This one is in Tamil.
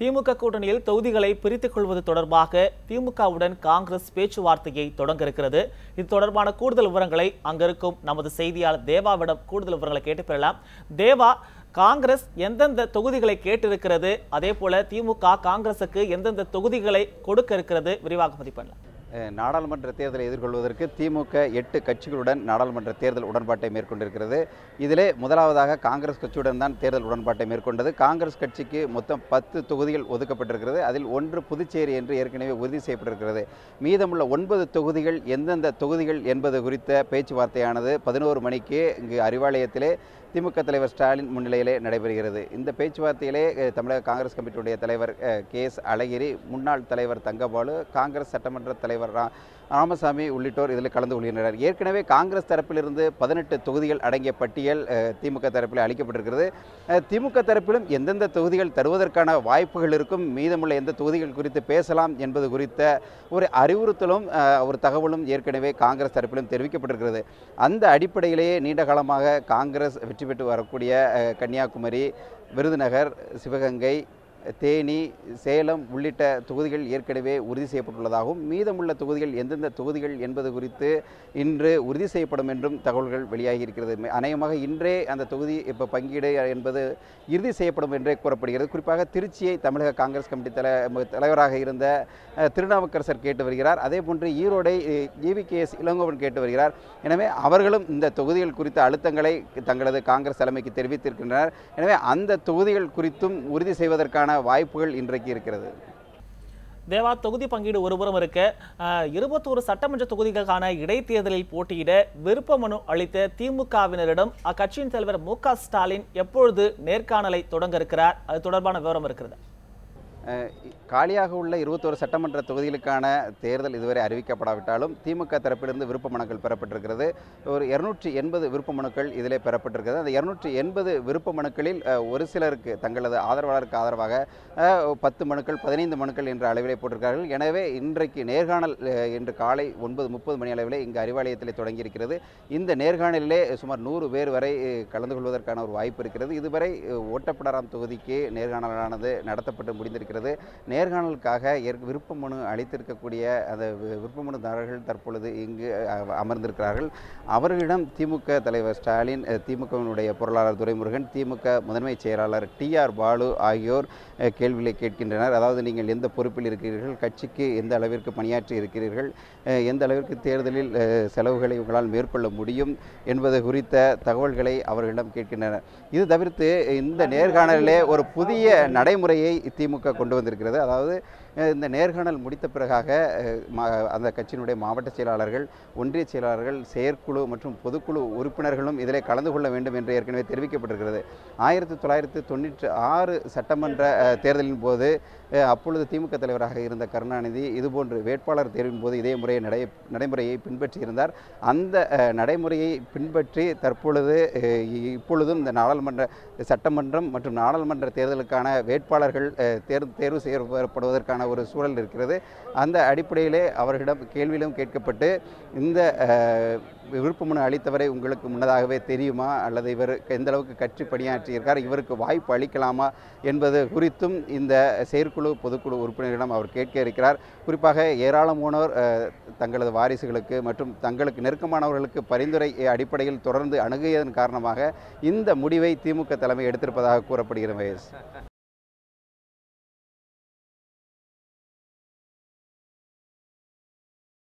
திமுக கூட்டணியில் தொகுதிகளை பிரித்துக் கொள்வது தொடர்பாக திமுகவுடன் காங்கிரஸ் பேச்சுவார்த்தையை தொடங்க இருக்கிறது இது தொடர்பான கூடுதல் விவரங்களை அங்கிருக்கும் நமது செய்தியாளர் தேவாவிடம் கூடுதல் விவரங்களை கேட்டு பெறலாம். தேவா காங்கிரஸ் எந்தெந்த தொகுதிகளை கேட்டிருக்கிறது? அதே போல திமுக காங்கிரசுக்கு எந்தெந்த தொகுதிகளை கொடுக்க இருக்கிறது? விரிவாக பதிவு நாடாளுமன்ற தேர்தலை எதிர்கொள்வதற்கு திமுக எட்டு கட்சிகளுடன் நாடாளுமன்ற தேர்தல் உடன்பாட்டை மேற்கொண்டிருக்கிறது. இதிலே முதலாவதாக காங்கிரஸ் கட்சியுடன் தான் தேர்தல் உடன்பாட்டை மேற்கொண்டது. காங்கிரஸ் கட்சிக்கு மொத்தம் பத்து தொகுதிகள் ஒதுக்கப்பட்டிருக்கிறது. அதில் ஒன்று புதுச்சேரி என்று ஏற்கனவே உறுதி செய்யப்பட்டிருக்கிறது. மீதமுள்ள ஒன்பது தொகுதிகள் எந்தெந்த தொகுதிகள் என்பது குறித்த பேச்சுவார்த்தையானது பதினோரு மணிக்கு இங்கு அறிவாலயத்திலே திமுக தலைவர் ஸ்டாலின் முன்னிலையிலே நடைபெறுகிறது. இந்த பேச்சுவார்த்தையிலே தமிழக காங்கிரஸ் கமிட்டியுடைய தலைவர் கே எஸ் அழகிரி முன்னாள் தலைவர் தங்கபாலு காங்கிரஸ் சட்டமன்ற தலைவர் தலைவர் ராமசாமி உள்ளிட்டோர் இதில் கலந்து கொள்கின்றனர். ஏற்கனவே காங்கிரஸ் தரப்பிலிருந்து பதினெட்டு தொகுதிகள் அடங்கிய பட்டியல் திமுக தரப்பில் அளிக்கப்பட்டிருக்கிறது. திமுக தரப்பிலும் எந்தெந்த தொகுதிகள் தருவதற்கான வாய்ப்புகள் இருக்கும் மீதமுள்ள எந்த தொகுதிகள் குறித்து பேசலாம் என்பது குறித்த ஒரு அறிவுறுத்தலும் ஒரு தகவலும் ஏற்கனவே காங்கிரஸ் தரப்பிலும் தெரிவிக்கப்பட்டிருக்கிறது. அந்த அடிப்படையிலேயே நீண்ட காலமாக காங்கிரஸ் வெற்றி பெற்று வரக்கூடிய கன்னியாகுமரி விருதுநகர் சிவகங்கை தேனி சேலம் உள்ளிட்ட தொகுதிகள் ஏற்கனவே உறுதி செய்யப்பட்டுள்ளதாகவும் மீதமுள்ள தொகுதிகள் எந்தெந்த தொகுதிகள் என்பது குறித்து இன்று உறுதி செய்யப்படும் என்றும் தகவல்கள் வெளியாகி இருக்கிறது அநேகமாக இன்றே அந்த தொகுதி இப்போ பங்கீடு என்பது இறுதி செய்யப்படும் என்றே கூறப்படுகிறது. குறிப்பாக திருச்சியை தமிழக காங்கிரஸ் கமிட்டி தலை தலைவராக இருந்த திருநாவுக்கரசர் கேட்டு வருகிறார். அதே போன்று ஈரோடை ஈவி கே எஸ் இளங்கோவன் கேட்டு வருகிறார். எனவே அவர்களும் இந்த தொகுதிகள் குறித்த அழுத்தங்களை தங்களது காங்கிரஸ் தலைமைக்கு தெரிவித்திருக்கின்றனர். எனவே அந்த தொகுதிகள் குறித்தும் உறுதி செய்வதற்கான வாய்ப்புகள் இன்றைக்கு இருக்கிறது. தேவா தொகுதி பங்கீடு ஒருபுறம் இருக்க இருபத்தோரு சட்டமன்ற தொகுதிகளுக்கான இடைத்தேர்தலில் போட்டியிட விருப்ப மனு அளித்த திமுகவினரிடம் அக்கட்சியின் தலைவர் மு க ஸ்டாலின் எப்பொழுது நேர்காணலை தொடங்க இருக்கிறார்? அது தொடர்பான விவரம் இருக்கிறது. காலியாக உள்ள இருபத்தோரு சட்டமன்ற தொகுதிகளுக்கான தேர்தல் இதுவரை அறிவிக்கப்படாவிட்டாலும் திமுக தரப்பிலிருந்து விருப்ப மனுக்கள் பெறப்பட்டிருக்கிறது. ஒரு இருநூற்றி எண்பது விருப்ப மனுக்கள் இதிலே பெறப்பட்டிருக்கிறது. அந்த இருநூற்றி எண்பது விருப்ப மனுக்களில் ஒரு சிலருக்கு தங்களது ஆதரவாளருக்கு ஆதரவாக பத்து மனுக்கள் பதினைந்து மனுக்கள் என்ற அளவிலே போட்டிருக்கிறார்கள். எனவே இன்றைக்கு நேர்காணல் இன்று காலை ஒன்பது முப்பது மணி அளவிலே இங்கு அறிவாலயத்தில் தொடங்கியிருக்கிறது. இந்த நேர்காணலிலே சுமார் நூறு பேர் வரை கலந்து கொள்வதற்கான ஒரு வாய்ப்பு இருக்கிறது. இதுவரை ஓட்டப்படாராம் தொகுதிக்கு நேர்காணலானது நடத்தப்பட்டு முடிந்திருக்கிறது. நேர்காணலுக்காக ஏற்க விருப்ப மனு அளித்திருக்கக்கூடிய அந்த விருப்ப மனுதாரர்கள் தற்பொழுது இங்கு அமர்ந்திருக்கிறார்கள். அவர்களிடம் திமுக தலைவர் ஸ்டாலின் திமுகவினுடைய பொருளாளர் துரைமுருகன் திமுக முதன்மை செயலாளர் டி ஆர் பாலு ஆகியோர் கேள்விகளை கேட்கின்றனர். அதாவது நீங்கள் எந்த பொறுப்பில் இருக்கிறீர்கள்? கட்சிக்கு எந்த அளவிற்கு பணியாற்றி இருக்கிறீர்கள்? எந்த அளவிற்கு தேர்தலில் செலவுகளை உங்களால் மேற்கொள்ள முடியும் என்பது குறித்த தகவல்களை அவர்களிடம் கேட்கின்றனர். இது தவிர்த்து இந்த நேர்காணலிலே ஒரு புதிய நடைமுறையை திமுக கொண்டு வந்திருக்கிறது. அதாவது இந்த நேர்காணல் முடித்த பிறகாக மா- அந்த கட்சியினுடைய மாவட்ட செயலாளர்கள் ஒன்றிய செயலாளர்கள் செயற்குழு மற்றும் பொதுக்குழு உறுப்பினர்களும் இதில் கலந்து கொள்ள வேண்டும் என்று ஏற்கனவே தெரிவிக்கப்பட்டிருக்கிறது. ஆயிரத்தி தொள்ளாயிரத்தி தொண்ணூற்றி ஆறு சட்டமன்ற தேர்தலின் போது அப்பொழுது திமுக தலைவராக இருந்த கருணாநிதி இதுபோன்று வேட்பாளர் தேர்வின் போது இதே முறையை நடை நடைமுறையை பின்பற்றியிருந்தார். அந்த நடைமுறையை பின்பற்றி தற்பொழுது இப்பொழுதும் இந்த நாடாளுமன்ற சட்டமன்றம் மற்றும் நாடாளுமன்ற தேர்தலுக்கான வேட்பாளர்கள் தேர்வு தேர்வு செய்யப்படுவதற்கான ஒரு சூழல் இருக்கிறது. அந்த அடிப்படையிலே அவர்களிடம் கேள்வியிலும் கேட்கப்பட்டு இந்த விருப்ப மனு அளித்தவரை உங்களுக்கு முன்னதாகவே தெரியுமா? அல்லது இவர் எந்த அளவுக்கு கட்சி பணியாற்றியிருக்கார்? இவருக்கு வாய்ப்பு அளிக்கலாமா? என்பது குறித்தும் இந்த செயற்குழு பொதுக்குழு உறுப்பினரிடம் அவர் கேட்க இருக்கிறார். குறிப்பாக ஏராளமானோர் அஹ், தங்களது வாரிசுகளுக்கு மற்றும் தங்களுக்கு நெருக்கமானவர்களுக்கு பரிந்துரை அடிப்படையில் தொடர்ந்து அணுகியதன் காரணமாக இந்த முடிவை திமுக தலைமை எடுத்திருப்பதாக கூறப்படுகிற மகேஷ்